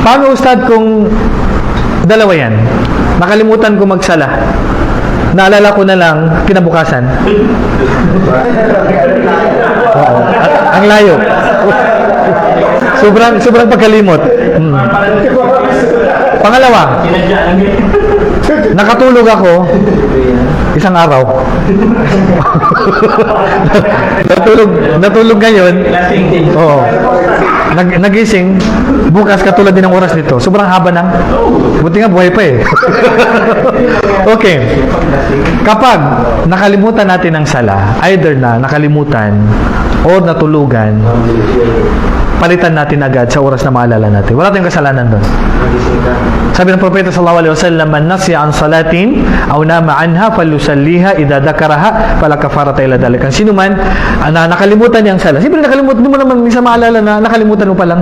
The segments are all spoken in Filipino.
Paano ustad kung dalawa yan? Nakalimutan ko magsala. Naalala ko na lang kinabukasan. Ang layo. sobrang sobrang pagkalimot. Hmm. Pangalawa, nakatulog ako isang araw. natulog natulog ngayon. Oo. Nag, nagising, bukas katulad din ng oras nito. Sobrang haba ng, buti nga buhay pa eh. okay. Kapag nakalimutan natin ang sala, either na nakalimutan or natulugan, palitan natin agad sa oras na maalala natin. Wala tayong kasalanan doon. Sabi ng Propeta sallallahu alaihi wasallam, "Man nasiya an salatin aw nama anha falyusalliha idza dzakaraha fala kafarata illa dhalik." Ang sino man ah, na nakalimutan niya ang sala. Siyempre nakalimutan mo naman minsan maalala na nakalimutan mo pa lang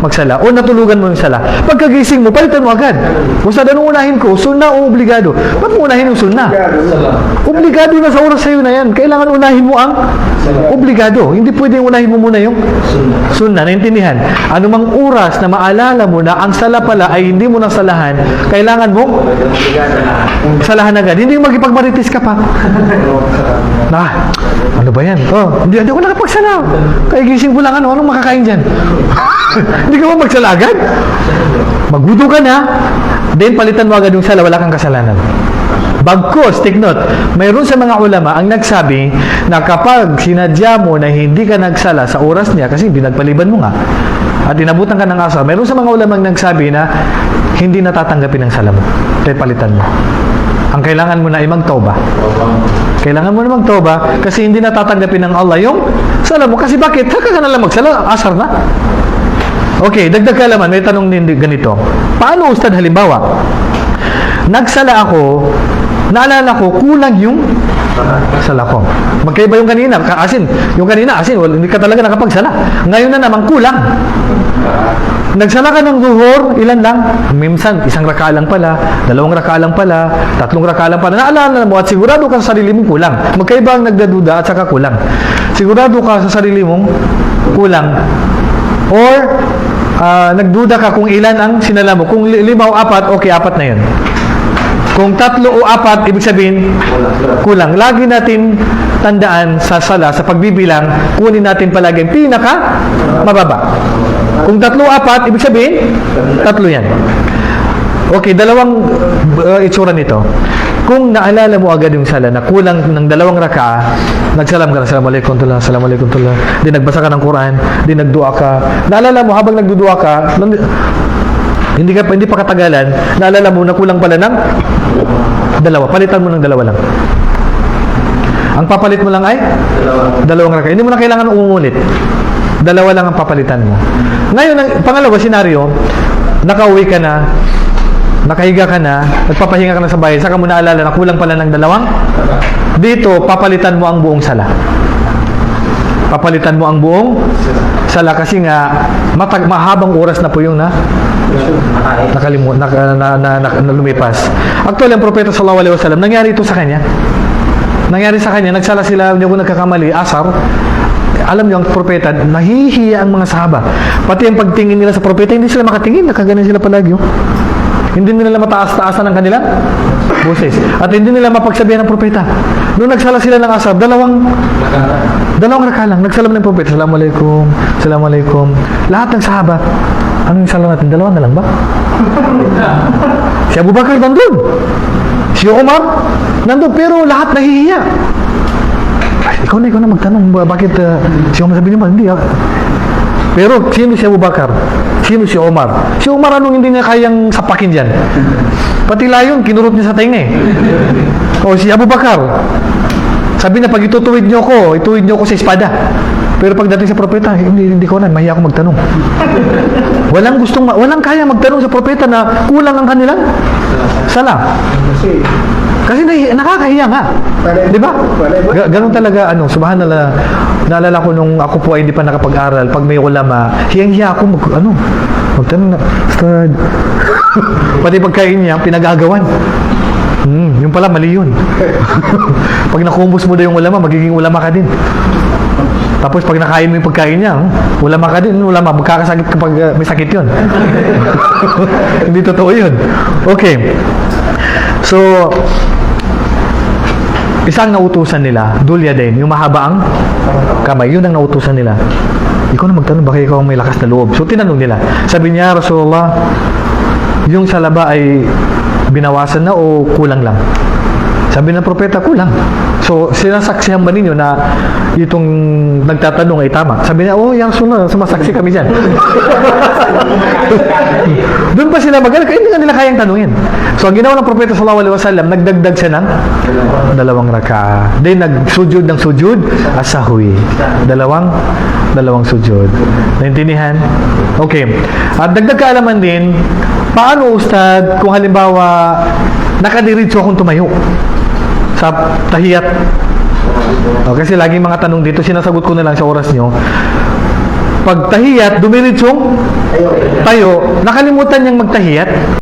magsala o natulugan mo yung sala. Pagkagising mo, palitan mo agad. Kung sa anong unahin ko, sunna o obligado? Ba't mo unahin yung sunna? Obligado na sa oras sa'yo na yan. Kailangan unahin mo ang obligado. Hindi pwedeng unahin mo muna yung sunna. Naintindihan? Anumang oras na maalala mo na ang sala pala ay hindi mo nasalahan, kailangan mo salahan agad. Hindi yung magipagmaritis ka pa. Na, ano ba yan? Oh, hindi, hindi ako nakapagsala. Kaya gising ko lang ano, anong makakain dyan? hindi ka ba magsala agad? Magbudo ka na, then palitan mo agad yung sala, wala kang kasalanan. Bagkus, take note, mayroon sa mga ulama ang nagsabi na kapag sinadya mo na hindi ka nagsala sa oras niya, kasi binagpaliban mo nga, at inabutan ka ng asar, mayroon sa mga ulama ang nagsabi na hindi natatanggapin ang sala mo, kaya palitan mo. Ang kailangan mo na ay magtauba. Kailangan mo na magtauba kasi hindi natatanggapin ng Allah yung sala mo. Kasi bakit? Saka ka na lang magsala, asar na. Okay, dagdag kaalaman, may tanong din ganito. Paano ustad halimbawa? Nagsala ako, naalala ko, kulang yung sala ko. Magkaiba yung kanina, ka- asin. Yung kanina, asin, wala, hindi ka talaga nakapagsala. Ngayon na naman, kulang. Nagsala ka ng zuhur, ilan lang? Minsan, isang raka lang pala, dalawang raka lang pala, tatlong raka lang pala. Naalala mo at sigurado ka sa sarili mong kulang. Magkaiba ang nagdaduda at saka kulang. Sigurado ka sa sarili mong kulang. Or, ah, nagduda ka kung ilan ang sinala mo. Kung li- lima o apat, okay, apat na yun. Kung tatlo o apat, ibig sabihin, kulang. Lagi natin tandaan sa sala, sa pagbibilang, kunin natin palagi ang pinaka mababa. Kung tatlo o apat, ibig sabihin, tatlo yan. Okay, dalawang uh, itsura nito. Kung naalala mo agad yung sala na kulang ng dalawang raka, nagsalam ka na, Assalamualaikum tullah, Assalamualaikum tullah. Di nagbasa ka ng Quran, di nagdua ka. Naalala mo habang nagdudua ka, hindi ka pa hindi pa katagalan, naalala mo na kulang pala ng dalawa. Palitan mo ng dalawa lang. Ang papalit mo lang ay dalawang raka. Hindi mo na kailangan umuulit. Dalawa lang ang papalitan mo. Ngayon, ang pangalawa senaryo, nakauwi ka na, nakahiga ka na, nagpapahinga ka na sa bahay, saka mo naalala na kulang pala ng dalawang. Dito, papalitan mo ang buong sala. Papalitan mo ang buong sala kasi nga matag mahabang oras na po yung na nakalimut na, na, na, na, na lumipas. Actually, ang propeta sallallahu alaihi wasallam, nangyari ito sa kanya. Nangyari sa kanya, nagsala sila, hindi ako nagkakamali, asar. Alam niyo, ang propeta, nahihiya ang mga sahaba. Pati ang pagtingin nila sa propeta, hindi sila makatingin, nakaganin sila palagi. oh. Hindi nila mataas-taasan ang kanilang boses. At hindi nila mapagsabihan ng propeta. Noong nagsala sila ng asar, dalawang Dalawang raka lang. Nagsalam ng propeta. Assalamualaikum. Assalamualaikum. Lahat ng sahaba. Ano yung salam natin? Dalawa na lang ba? si Abu Bakar nandun. Si Umar nandun. Pero lahat nahihiya. Ay, ikaw na, ikaw na magtanong. ba- Bakit uh, si Umar sabi niya, hindi ah. Pero sino si Abu Bakar? Sino si Umar? Si Umar anong hindi niya kayang sapakin dyan? Pati layon, kinurot niya sa tinga eh. O si Abu Bakar, sabi na pag itutuwid niyo ko, ituwid niyo ko sa espada. Pero pagdating sa propeta, hindi, hindi ko na, mahiya ako magtanong. Walang gustong, walang kaya magtanong sa propeta na kulang ang kanilang sala. Kasi nakakahiya nga. Di ba? Ga- ganun talaga, ano, subhanallah, naalala ko nung ako po ay hindi pa nakapag-aral, pag may ulama, hiyang-hiya ako, mag, ano, magtanong na, Ustad, pati pagkain niya, pinagagawan. Hmm, yung pala, mali yun. pag nakumbos mo na yung ulama, magiging ulama ka din. Tapos pag nakain mo yung pagkain niya, hmm, ulama ka din, ulama, magkakasakit kapag uh, may sakit yun. Hindi totoo yun. Okay. So, isang nautusan nila, dulya din, yung mahaba ang kamay, yun ang nautusan nila. Ikaw na magtanong, baka ikaw may lakas na loob. So, tinanong nila. Sabi niya, Rasulullah, yung sa laba ay binawasan na o kulang lang? Sabi ng propeta, kulang. So, sinasaksihan ba ninyo na itong nagtatanong ay tama? Sabi niya, oh, yung Rasulullah, sumasaksi kami dyan. Doon pa sila magaling, hindi nga nila kayang tanungin. So, ang ginawa ng propeta sallallahu alaihi wasallam, nagdagdag siya ng dalawang raka. Then, nagsujud ng sujud, asahui. Dalawang, dalawang sujud. Naintindihan? Okay. At dagdag kaalaman din, paano, Ustad, kung halimbawa, nakadiritso akong tumayo sa tahiyat. Oh, kasi laging mga tanong dito, sinasagot ko na lang sa oras nyo. Pag tahiyat, dumiritsong tayo, nakalimutan niyang magtahiyat.